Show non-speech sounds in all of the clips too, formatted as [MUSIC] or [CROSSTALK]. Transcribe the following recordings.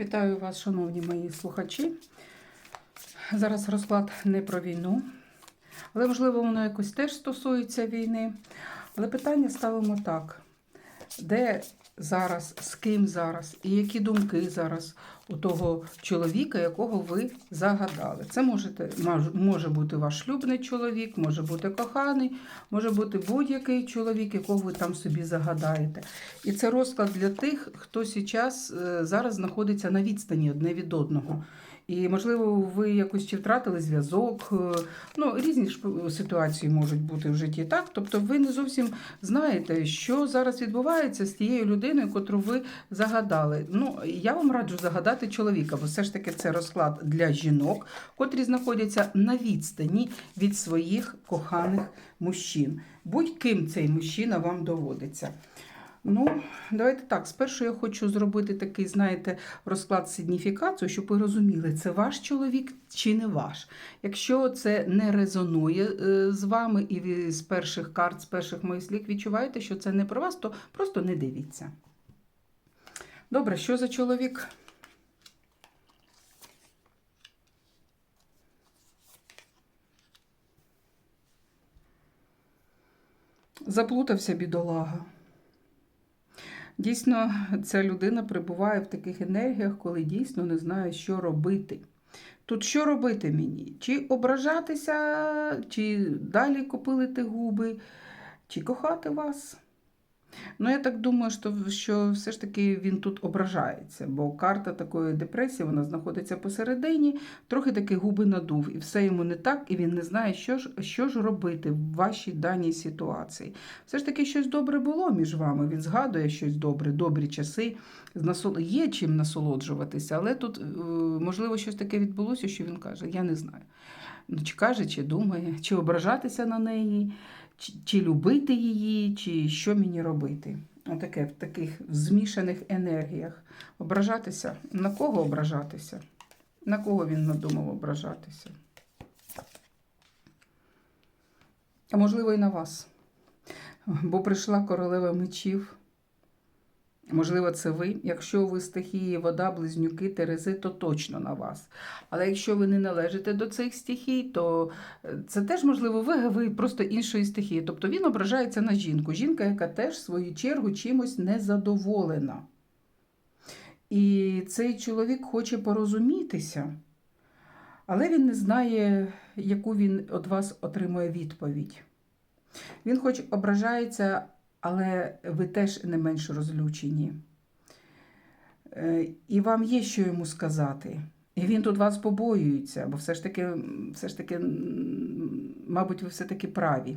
Вітаю вас, шановні мої слухачі. Зараз розклад не про війну, але, можливо, воно якось теж стосується війни. Але питання ставимо так: де зараз, з ким зараз, і які думки зараз у того чоловіка, якого ви загадали? Це можете, може бути ваш шлюбний чоловік, може бути коханий, може бути будь-який чоловік, якого ви там собі загадаєте. І це розклад для тих, хто зараз, е, зараз знаходиться на відстані одне від одного. І, можливо, ви якось чи втратили зв'язок. е, Ну, різні ситуації можуть бути в житті, так? Тобто ви не зовсім знаєте, що зараз відбувається з тією людиною, котру ви загадали. Ну, я вам раджу загадати чоловіка, бо все ж таки це розклад для жінок, котрі знаходяться на відстані від своїх коханих мужчин. Будь-ким цей мужчина вам доводиться. Ну, давайте так. Спершу я хочу зробити такий, знаєте, розклад сигніфікацію, щоб ви розуміли, це ваш чоловік чи не ваш. Якщо це не резонує е, з вами і ви з перших карт, з перших моїх слів відчуваєте, що це не про вас, то просто не дивіться. Добре, що за чоловік? Заплутався бідолага. Дійсно, ця людина перебуває в таких енергіях, коли дійсно не знає, що робити. Тут що робити мені? Чи ображатися, чи далі копилити губи, чи кохати вас? Ну, я так думаю, що, що все ж таки він тут ображається, бо карта такої депресії вона знаходиться посередині, трохи таки губи надув, і все йому не так, і він не знає, що ж, що ж робити в вашій даній ситуації. Все ж таки щось добре було між вами. Він згадує щось добре, добрі часи. Є чим насолоджуватися, але тут, е, можливо, щось таке відбулося, що він каже: Я не знаю. Ну, Чи каже, чи думає, чи ображатися на неї, чи, чи любити її, чи що мені робити. Отаке в таких змішаних енергіях. Ображатися. На кого ображатися? На кого він надумав ображатися? А можливо, і на вас. Бо прийшла королева мечів. Можливо, це ви. Якщо ви стихії, вода, близнюки, терези, то точно на вас. Але якщо ви не належите до цих стихій, то е, це теж можливо ви, ви просто іншої стихії. Тобто він ображається на жінку. Жінка, яка теж в свою чергу чимось незадоволена. І цей чоловік хоче порозумітися, але він не знає, яку він від вас отримує відповідь. Він хоч ображається, але ви теж не менш розлючені. Е, І вам є що йому сказати. І він тут вас побоюється, бо все ж таки, все ж таки, мабуть, ви все-таки праві.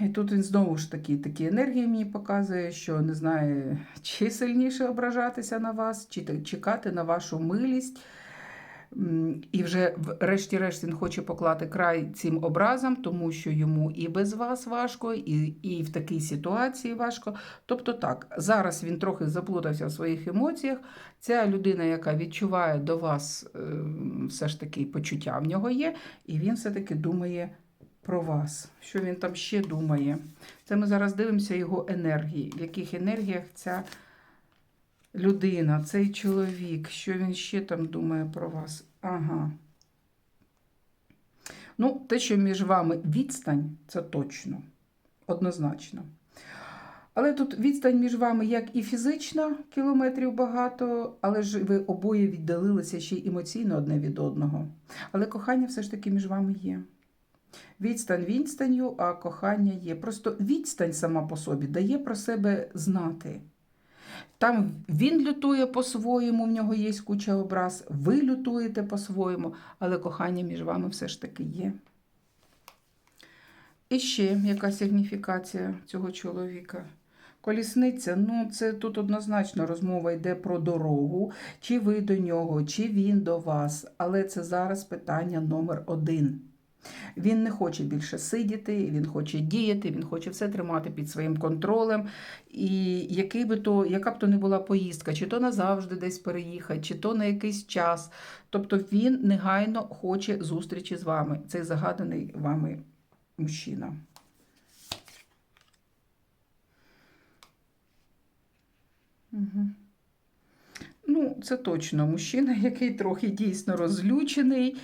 І тут він знову ж таки такі енергії мені показує, що не знає, чи сильніше ображатися на вас, чи чекати на вашу милість. І вже врешті-решт він хоче поклати край цим образам, тому що йому і без вас важко, і, і в такій ситуації важко. Тобто так, зараз він трохи заплутався в своїх емоціях. Ця людина, яка відчуває до вас е, все ж таки почуття в нього є, і він все-таки думає про вас. Що він там ще думає? Це ми зараз дивимося його енергії, в яких енергіях ця людина, цей чоловік, що він ще там думає про вас? Ага. Ну, те, що між вами відстань, це точно, однозначно. Але тут відстань між вами як і фізична, кілометрів багато, але ж ви обоє віддалилися ще й емоційно одне від одного. Але кохання все ж таки між вами є. Відстань відстанню, а кохання є. Просто відстань сама по собі дає про себе знати. Там він лютує по-своєму, в нього є куча образ, ви лютуєте по-своєму, але кохання між вами все ж таки є. І ще яка сигніфікація цього чоловіка? Колісниця, ну це тут однозначно розмова йде про дорогу, чи ви до нього, чи він до вас. Але це зараз питання номер один. Він не хоче більше сидіти, він хоче діяти, він хоче все тримати під своїм контролем. І який би то, яка б то не була поїздка, чи то назавжди десь переїхати, чи то на якийсь час. Тобто він негайно хоче зустрічі з вами, цей загаданий вами мужчина. Угу. ну, це точно мужчина, який трохи дійсно розлючений,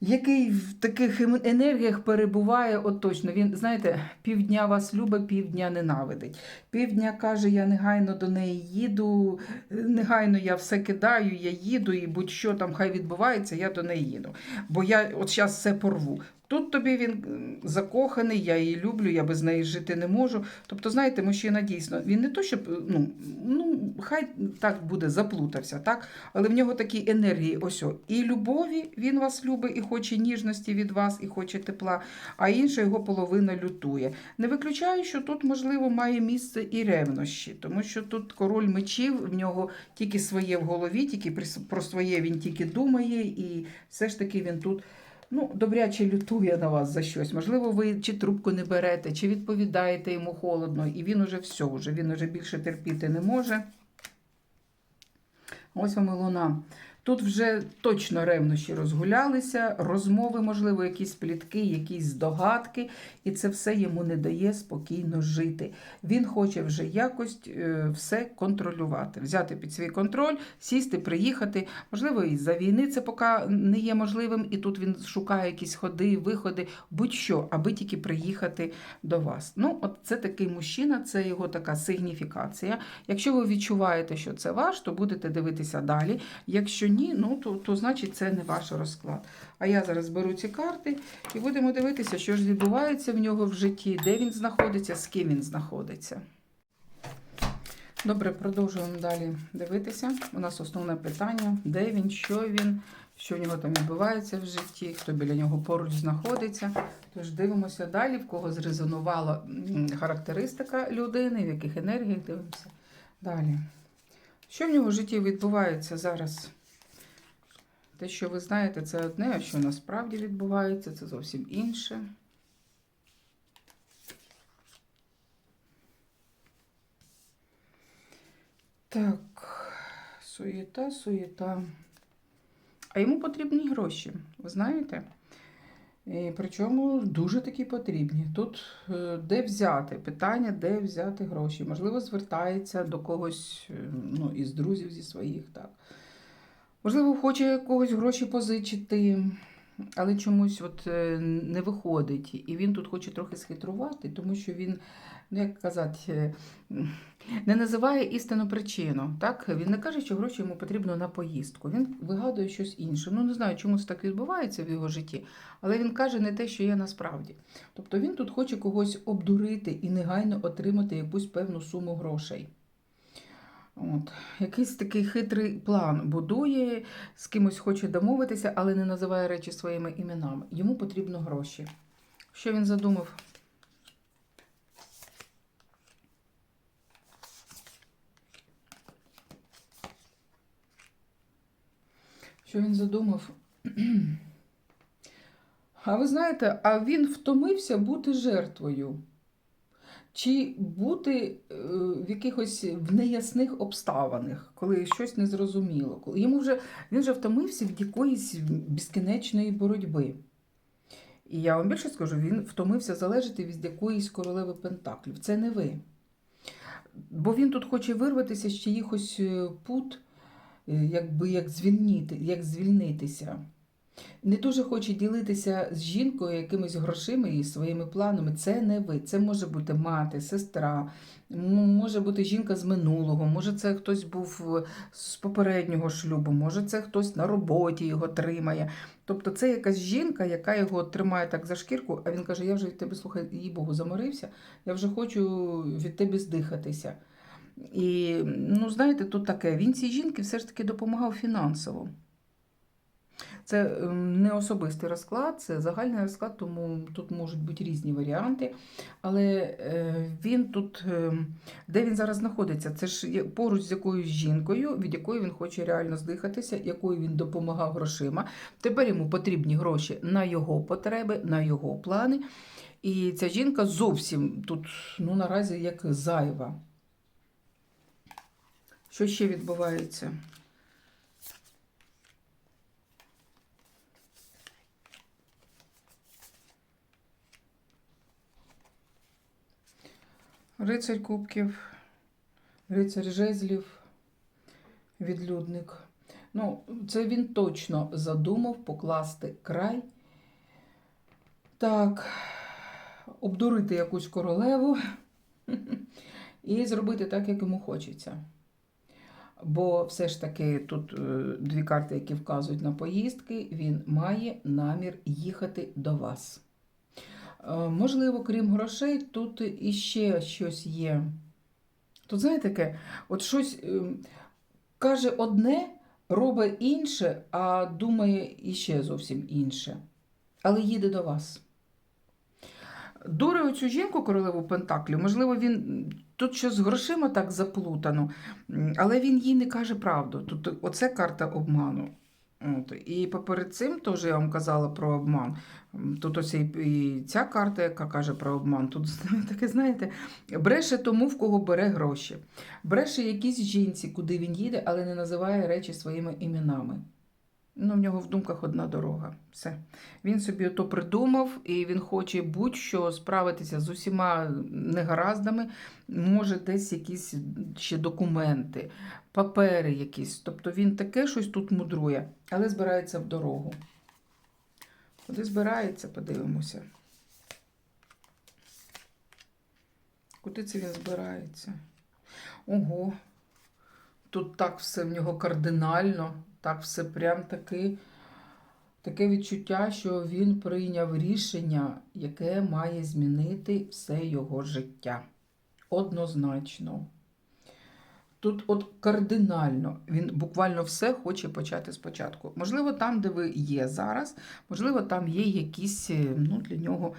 який в таких ем- енергіях перебуває, от. Він, знаєте, півдня вас любить, півдня ненавидить. Півдня каже, я негайно до неї їду, негайно я все кидаю, я їду, і будь-що там хай відбувається, я до неї їду. Бо я от зараз все порву. Тут тобі він закоханий, я її люблю, я без неї жити не можу. Тобто, знаєте, мужчина дійсно, він не то, щоб ну, ну хай так буде, заплутався, так? але в нього такі енергії, ось о, і любові він вас любить, і хоче ніжності від вас, і хоче тепла, а інша його половина лютує. Не виключаю, що тут, можливо, має місце і ревнощі, тому що тут король мечів, в нього тільки своє в голові, тільки про своє він тільки думає, і все ж таки він тут. Ну, добряче лютує на вас за щось. Можливо, ви чи трубку не берете, чи відповідаєте йому холодно, і він уже все, вже, він уже більше терпіти не може. Ось вам і луна. Тут вже точно ревнощі розгулялися, розмови, можливо, якісь плітки, якісь здогадки, і це все йому не дає спокійно жити. Він хоче вже якось е, все контролювати, взяти під свій контроль, сісти, приїхати. Можливо, і за війни це поки не є можливим, і тут він шукає якісь ходи, виходи, будь-що, аби тільки приїхати до вас. Ну, от це такий мужчина, це його така сигніфікація. Якщо ви відчуваєте, що це ваш, то будете дивитися далі. Якщо ні, ну то, то значить це не ваш розклад. А я зараз беру ці карти і будемо дивитися, що ж відбувається в нього в житті, де він знаходиться, з ким він знаходиться. Добре, продовжуємо далі дивитися. У нас основне питання: де він, що він, що в нього там відбувається в житті, хто біля нього поруч знаходиться. Тож дивимося далі, в кого зрезонувала характеристика людини, в яких енергіях дивимося. Далі. Що в нього в житті відбувається зараз? Те, що ви знаєте, це одне, а що насправді відбувається, це зовсім інше. Так, суєта, суєта. А йому потрібні гроші, ви знаєте? І причому дуже такі потрібні. Тут е, де взяти питання, де взяти гроші. Можливо, звертається до когось е, ну, із друзів зі своїх. так. Можливо, хоче когось гроші позичити, але чомусь от е, не виходить. І він тут хоче трохи схитрувати, тому що він, ну як казати, е, не називає істинну причину. Так? Він не каже, що гроші йому потрібно на поїздку. Він вигадує щось інше. Ну, не знаю, чому це так відбувається в його житті, але він каже не те, що є насправді. Тобто він тут хоче когось обдурити і негайно отримати якусь певну суму грошей. От. Якийсь такий хитрий план будує, з кимось хоче домовитися, але не називає речі своїми іменами. Йому потрібно гроші. Що він задумав? Що він задумав? [CLEARS THROAT] А ви знаєте, а він втомився бути жертвою. Чи бути е, в якихось в неясних обставинах, коли щось незрозуміло. Коли йому вже він вже втомився від якоїсь безкінечної боротьби. І я вам більше скажу, він втомився залежати від якоїсь королеви Пентаклів. Це не ви. Бо він тут хоче вирватися з чиїхось е, пут, е, якби як звільнити, як звільнитися. Не дуже хоче ділитися з жінкою якимись грошима і своїми планами. Це не ви. Це може бути мати, сестра, може бути жінка з минулого, може це хтось був е, з попереднього шлюбу, може це хтось на роботі його тримає. Тобто це якась жінка, яка його тримає так за шкірку, а він каже: Я вже від тебе, слухай, їй Богу, заморився, я вже хочу від тебе здихатися. І ну, знаєте, тут таке, він цій жінки все ж таки допомагав фінансово. Це ем, не особистий розклад, це загальний розклад, тому тут можуть бути різні варіанти. Але е, він тут, ем, де він зараз знаходиться, це ж поруч з якоюсь жінкою, від якої він хоче реально здихатися, якою він допомагав грошима. Тепер йому потрібні гроші на його потреби, на його плани. І ця жінка зовсім тут ну, наразі як зайва. Що ще відбувається? Рицарь кубків, рицарь жезлів. відлюдник. Ну, це він точно задумав покласти край. Так, обдурити якусь королеву [LAUGHS] і зробити так, як йому хочеться. Бо все ж таки тут е, дві карти, які вказують на поїздки, він має намір їхати до вас. Е, Можливо, крім грошей, тут іще щось є. Тут, знаєте, таке, от щось ем, каже одне, робить інше, а думає іще зовсім інше. Але їде до вас. Дури оцю жінку королеву Пентаклі, можливо, він тут щось з грошима так заплутано, але він їй не каже правду. Тут оце карта обману. От. І поперед цим теж я вам казала про обман. Тут ось і, ця карта, яка каже про обман. Тут [LAUGHS] таке, знаєте, бреше тому, в кого бере гроші. Бреше якійсь жінці, куди він їде, але не називає речі своїми іменами. Ну, в нього в думках одна дорога. Все. Він собі то придумав, і він хоче будь-що справитися з усіма негараздами, може десь якісь ще документи, папери якісь. Тобто він таке щось тут мудрує, але збирається в дорогу. Куди збирається, подивимося. Куди це він збирається? Ого, тут так все в нього кардинально, так все прям таки, таке відчуття, що він прийняв рішення, яке має змінити все його життя. Однозначно. Тут от кардинально він буквально все хоче почати спочатку. Можливо, там, де ви є зараз, можливо, там є якісь е, ну, для нього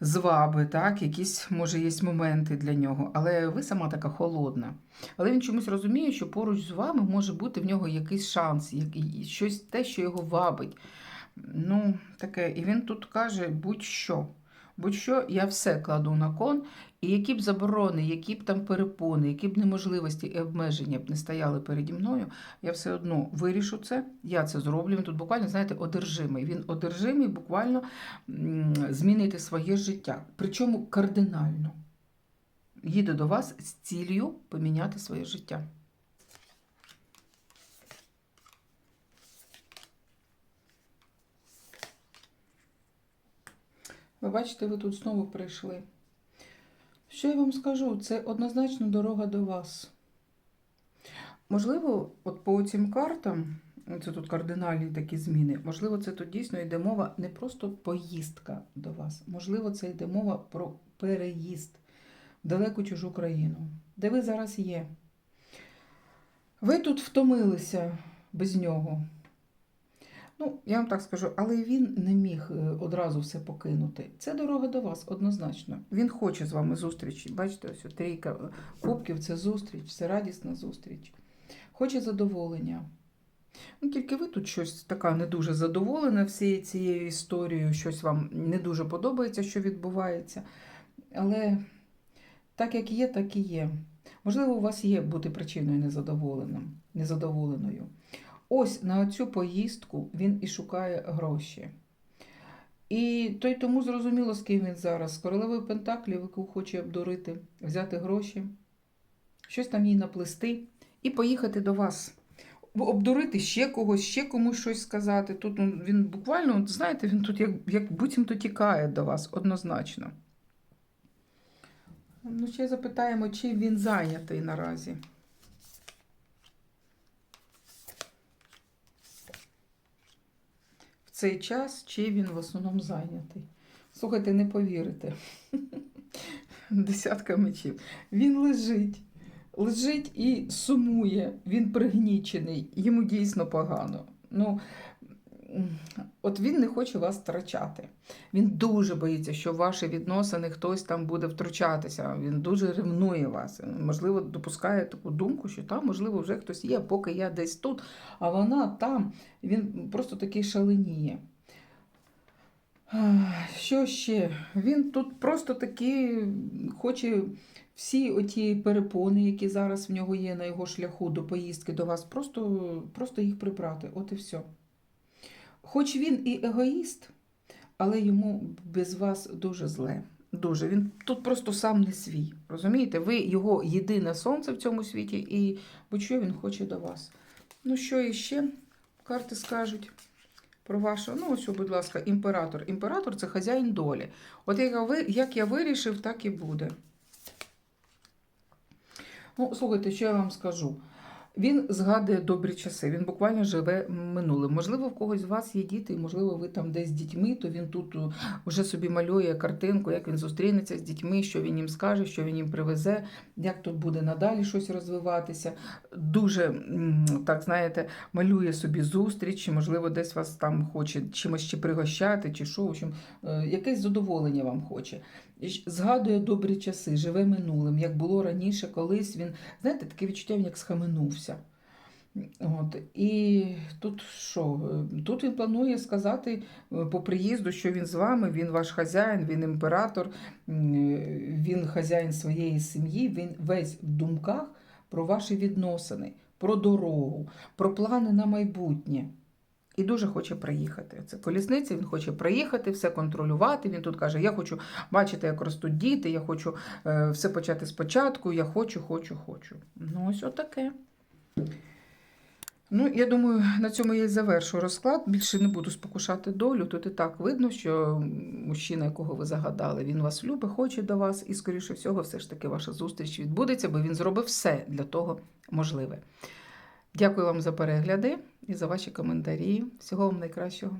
зваби, так, якісь, може, є моменти для нього, але ви сама така холодна. Але він чомусь розуміє, що поруч з вами може бути в нього якийсь шанс, щось те, що його вабить. Ну, таке. І він тут каже: будь-що. Будь-що я все кладу на кон, і які б заборони, які б там перепони, які б неможливості і обмеження б не стояли переді мною, я все одно вирішу це, я це зроблю. Він тут буквально, знаєте, одержимий. Він одержимий буквально змінити своє життя. Причому кардинально. Їде до вас з ціллю поміняти своє життя. Ви бачите, ви тут знову прийшли. Що я вам скажу? Це однозначно дорога до вас. Можливо, от по цим картам, це тут кардинальні такі зміни, можливо, це тут дійсно йде мова не просто поїздка до вас, можливо, це йде мова про переїзд в далеку чужу країну, де ви зараз є. Ви тут втомилися без нього. Ну, я вам так скажу, але він не міг е, одразу все покинути. Це дорога до вас, однозначно. Він хоче з вами зустрічі. Бачите, ось трійка е, кубків це зустріч, це радісна зустріч. Хоче задоволення. Ну, тільки ви тут щось така не дуже задоволена всією цією історією, щось вам не дуже подобається, що відбувається. Але так як є, так і є. Можливо, у вас є бути причиною незадоволеним, незадоволеною. Ось на цю поїздку він і шукає гроші. І то й тому зрозуміло, з ким він зараз. З королевою Пентаклів, яку хоче обдурити, взяти гроші, щось там їй наплести і поїхати до вас. Обдурити ще когось, ще комусь щось сказати. Тут ну, він буквально, знаєте, він тут як, як буцімто тікає до вас однозначно. Ну, ще запитаємо, чим він зайнятий наразі. Цей час, чи він в основному зайнятий. Слухайте, не повірите. [LAUGHS] Десятка мечів. Він лежить, лежить і сумує, він пригнічений, йому дійсно погано. Ну, от він не хоче вас втрачати. Він дуже боїться, що в ваші відносини хтось там буде втручатися. Він дуже ревнує вас. Можливо, допускає таку думку, що там, можливо, вже хтось є, поки я десь тут, а вона там. Він просто такий шаленіє. Що ще? Він тут просто таки хоче всі оті перепони, які зараз в нього є на його шляху до поїздки до вас, просто, просто їх прибрати. От і все. Хоч він і егоїст, але йому без вас дуже зле. Дуже. Він тут просто сам не свій. Розумієте? Ви його єдине сонце в цьому світі, і будь-що він хоче до вас. Ну, що іще карти скажуть про вашу. Ну, ось, будь ласка, імператор. Імператор це хазяїн долі. От як я вирішив, так і буде. Ну, слухайте, що я вам скажу. Він згадує добрі часи, він буквально живе минулим. Можливо, в когось з вас є діти, можливо, ви там десь з дітьми, то він тут е, вже собі малює картинку, як він зустрінеться з дітьми, що він їм скаже, що він їм привезе, як тут буде надалі щось розвиватися. Дуже, так знаєте, малює собі зустріч, можливо, десь вас там хоче чимось чи пригощати, чи що, в общем, е, якесь задоволення вам хоче. Згадує добрі часи, живе минулим, як було раніше, колись він, знаєте, таке відчуття, він як схаменувся. От. І тут що? Тут він планує сказати е, по приїзду, що він з вами, він ваш хазяїн, він імператор, е, він хазяїн своєї сім'ї, він весь в думках про ваші відносини, про дорогу, про плани на майбутнє. І дуже хоче приїхати. Це колісниця, він хоче приїхати, все контролювати. Він тут каже: Я хочу бачити, як ростуть діти, я хочу е, все почати спочатку, я хочу, хочу, хочу. Ну, ось отаке. Ну, я думаю, на цьому я і завершу розклад. Більше не буду спокушати долю. Тут і так видно, що мужчина, якого ви загадали, він вас любить, хоче до вас, і, скоріше всього, все ж таки ваша зустріч відбудеться, бо він зробив все для того можливе. Дякую вам за перегляди і за ваші коментарі. Всього вам найкращого.